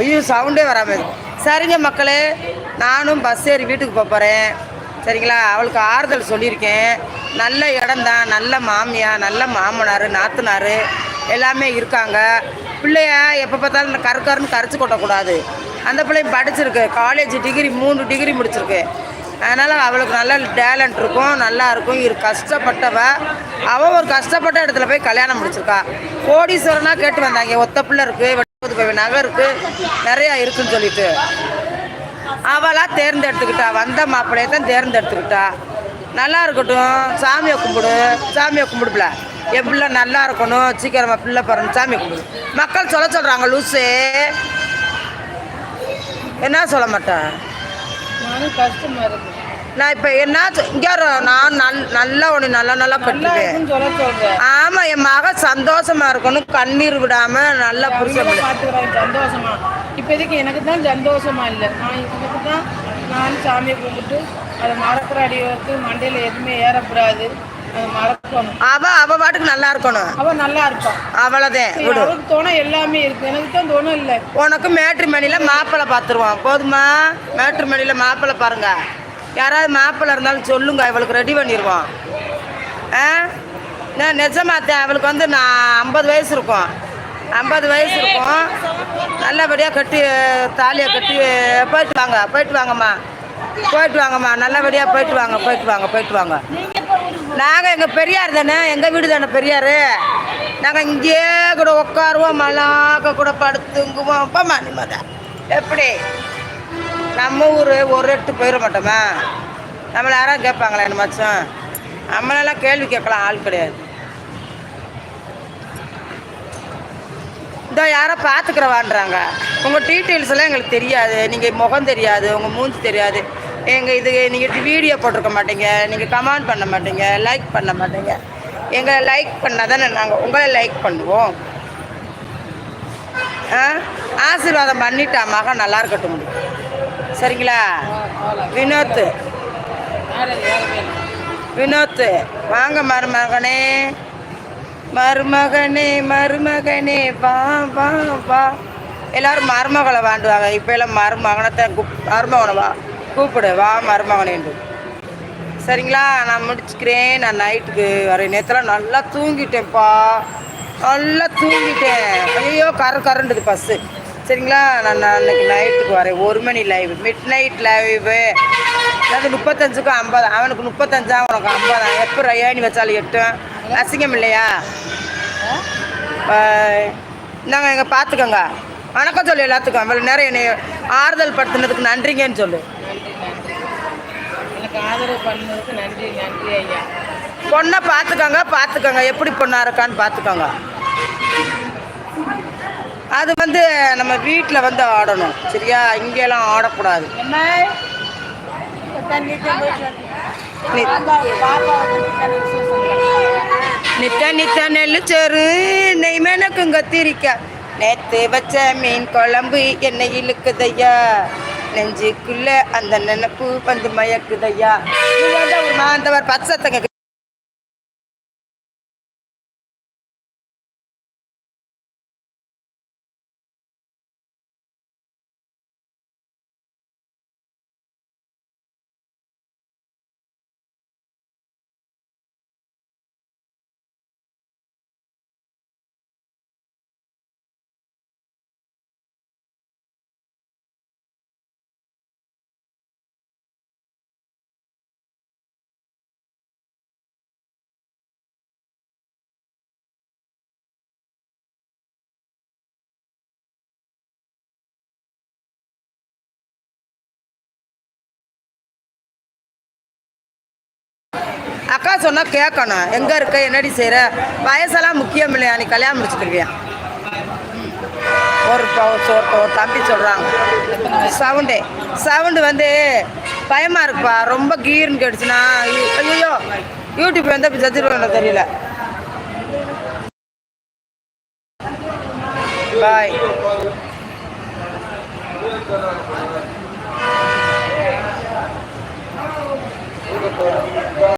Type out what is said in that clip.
ஐயோ சவுண்டே வராமல் சரிங்க மக்களே நானும் பஸ் ஏறி வீட்டுக்கு போக போகிறேன் சரிங்களா? அவளுக்கு ஆறுதல் சொல்லியிருக்கேன். நல்ல இடம்தான் நல்ல மாமியா நல்ல மாமனார் நாத்தனார் எல்லாமே இருக்காங்க. பிள்ளைய எப்போ பார்த்தாலும் இந்த கரு கருன்னு கரைச்சி கொட்டக்கூடாது. அந்த பிள்ளையும் படிச்சிருக்கு. காலேஜ் டிகிரி மூணு டிகிரி முடிச்சிருக்கு. அதனால் அவளுக்கு நல்ல டேலண்ட் இருக்கும் நல்லா இருக்கும். இரு கஷ்டப்பட்டவ அவள் ஒரு கஷ்டப்பட்ட இடத்துல போய் கல்யாணம் முடிச்சிருக்கா. கோடீஸ்வரனாக கேட்டு வந்தாங்க. ஒத்த பிள்ளை இருக்குது நகை இருக்குது நிறையா இருக்குன்னு சொல்லிட்டு. அவளாக தேர்ந்தெடுத்துக்கிட்டா வந்த மாப்பிள்ளையை தான் தேர்ந்தெடுத்துக்கிட்டா. நல்லா இருக்கட்டும் சாமியை கும்பிடு சாமியை கும்பிடுப்பில. என் பிள்ளை நல்லா இருக்கணும் சீக்கிரமாக பிள்ளை பிறந்து சாமியை கும்பிடு. மக்கள் சொல்ல சொல்கிறாங்க லூசு. என்ன சொல்ல மாட்டேன்? நானும் கஷ்டமா நான் இப்போ என்ன இங்க நான் நல் நல்லா ஒன்று நல்லா நல்லா சொல்றேன். ஆமாம் என் மக சந்தோஷமா இருக்கணும் கண்ணீர் விடாம நல்லா புரிஞ்ச சந்தோஷமா. இப்போதைக்கு எனக்கு தான் சந்தோஷமா இல்லை. நான் எனக்கு தான் நான் சாமியை கும்பிட்டு அதை மறக்கிற அடி வந்து மண்டையில் எதுவுமே ஏறக்கூடாது. அவ அவ பாட்டுக்கு நல்லா இருக்கணும். அவ நல்லா இருப்பான் அவ்வளோதான் விடு. அவருக்கு தோணை எல்லாமே இருக்கு. எனக்கு தான் தோணை இல்லை. உனக்கு மேட்ரிமணியில் மாப்பிள்ளை பார்த்துருவோம் போதுமா? மேட்ரிமணியில் மாப்பிள்ளை பாருங்க. யாராவது மாப்பிள்ளை இருந்தாலும் சொல்லுங்க இவளுக்கு ரெடி பண்ணிடுவோம் ஆ? நான் நிஜமாத்தேன் அவளுக்கு வந்து நான் ஐம்பது வயசு இருக்கும். ஐம்பது வயசு இருக்கும். நல்லபடியாக கட்டி தாலியை கட்டி போயிட்டு வாங்க போயிட்டு வாங்கம்மா. போயிட்டு வாங்கம்மா நல்லபடியாக போயிட்டு வாங்க போயிட்டு வாங்க போயிட்டு வாங்க. நாங்கள் எங்கள் பெரியார் தானே எங்கள் வீடு தானே பெரியார்? நாங்கள் இங்கேயே கூட உட்காருவோம் மலாக்க கூட படுத்துங்குவோம் போமா நிம்மதா. எப்படி? நம்ம ஊர் ஒரு எட்டு போயிட மாட்டோமா? நம்மளை யாராவது கேட்பாங்களா என்ன மச்சம் நம்மளெல்லாம் கேள்வி கேட்கலாம் ஆள் கிடையாது. இதோ யாரோ பார்த்துக்கிறவான்றாங்க. உங்கள் டீட்டெயில்ஸ் எல்லாம் எங்களுக்கு தெரியாது. நீங்கள் முகம் தெரியாது உங்கள் மூஞ்சி தெரியாது. எங்கள் இது நீங்கள் வீடியோ போட்டிருக்க மாட்டீங்க. நீங்கள் கமெண்ட் பண்ண மாட்டீங்க லைக் பண்ண மாட்டீங்க. எங்களை லைக் பண்ணால் தானே நாங்கள் உங்களை லைக் பண்ணுவோம். ஆ? ஆசீர்வாதம் பண்ணிட்டா மகன் நல்லா இருக்கட்டும். முடியும் சரிங்களா? வினோத் வினோத் வாங்க மருமகனே. மருமகனே மருமகனே வா வா வா. எல்லாரும் மருமகளை வாண்டுவாங்க. இப்போ எல்லாம் மருமகனத்தை கூப் மருமகனை வா கூப்பிடு. வா மருமகனேண்டு சரிங்களா? நான் முடிச்சுக்கிறேன். நான் நைட்டுக்கு வர நேரத்தில் நல்லா தூங்கிட்டேன்ப்பா. நல்லா தூங்கிட்டேன். ஐயோ கரு கரண்டுது பஸ்ஸு. சரிங்களா? நான் அன்னைக்கு நைட்டுக்கு வரேன். ஒரு மணி லைவ் மிட் நைட் லைவு எனக்கு முப்பத்தஞ்சுக்கும் ஐம்பது. அவனுக்கு முப்பத்தஞ்சா உனக்கு ஐம்பதா? எப்போ ஏணி வச்சாலும் எட்டும் அசிங்கம் இல்லையா? நாங்கள் எங்கள் பார்த்துக்கோங்க வணக்கம் சொல்லு எல்லாத்துக்கும். இவ்வளோ நேரம் என்னை ஆறுதல் படுத்துனதுக்கு நன்றிங்கன்னு சொல்லு. எனக்கு ஆதரவு பண்ணதுக்கு நன்றி நன்றி ஐயா. பொண்ணை பார்த்துக்கோங்க பார்த்துக்கோங்க எப்படி பொண்ணாக இருக்கான்னு பார்த்துக்கோங்க அது வந்து நம்ம வீட்டில் வந்து ஆடணும். சரியா? இங்கெல்லாம் ஆடக்கூடாது. நித்த நித்த நெல்லு சோறு நெய் மெனக்கும் கத்திரிக்கா. நேத்து வச்ச மீன் குழம்பு என்னை இழுக்குதையா? நெஞ்சுக்குள்ள அந்த நினைப்பு வந்து மயக்குதையா? நீ வந்து ஒரு மாந்தவர் அக்கா சொன்னால் கேட்கணும். எங்கே இருக்க? என்னடி செய்கிற வயசெல்லாம் முக்கியம் இல்லையா? நீ கல்யாணம் முடிச்சுக்கிறியா ஒரு ஒரு தம்பி சொல்கிறாங்க சவுண்டே. சவுண்டு வந்து பயமாக இருக்குப்பா. ரொம்ப கீர்னு கேட்டுச்சுன்னா ஐயோ யூடியூப் வந்து இப்படி செத்துருவேன் தெரியல. பாய்.